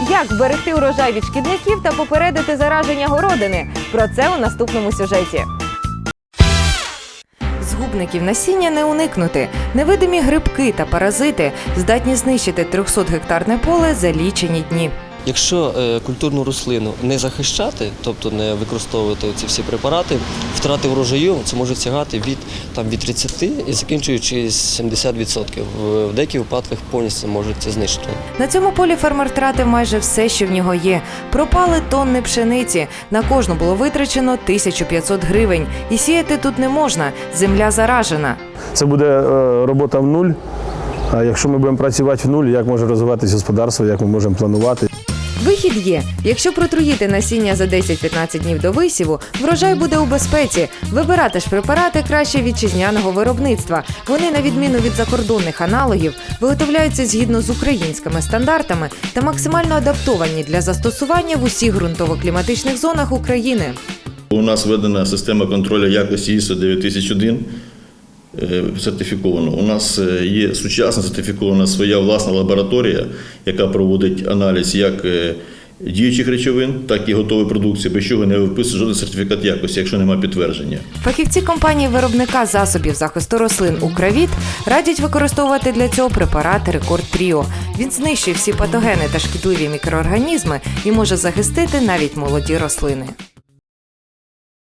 Як берегти урожай від шкідників та попередити зараження городини? Про це у наступному сюжеті. Згубників насіння не уникнути. Невидимі грибки та паразити здатні знищити 300-гектарне поле за лічені дні. Якщо е, культурну рослину не захищати, тобто не використовувати ці всі препарати, втрати врожаю це може сягати від, там, від 30 і закінчуючи 70%. В, в деяких випадках повністю можуть це знищити. На цьому полі фермер втратив майже все, що в нього є. Пропали тонни пшениці. На кожну було витрачено 1500 гривень. І сіяти тут не можна. Земля заражена. Це буде е, робота в нуль. А якщо ми будемо працювати в нуль, як може розвиватися господарство, як ми можемо планувати? Вихід є. Якщо протруїти насіння за 10-15 днів до висіву, врожай буде у безпеці. Вибирати ж препарати краще вітчизняного виробництва. Вони, на відміну від закордонних аналогів, виготовляються згідно з українськими стандартами та максимально адаптовані для застосування в усіх ґрунтово-кліматичних зонах України. У нас введена система контролю якості ISO 9001 е, сертифіковано. У нас е, є сучасна сертифікована своя власна лабораторія, яка проводить аналіз як е, діючих речовин, так і готової продукції, без чого не виписує жоден сертифікат якості, якщо немає підтвердження. Фахівці компанії виробника засобів захисту рослин Укравіт радять використовувати для цього препарат Рекорд Тріо. Він знищує всі патогени та шкідливі мікроорганізми і може захистити навіть молоді рослини.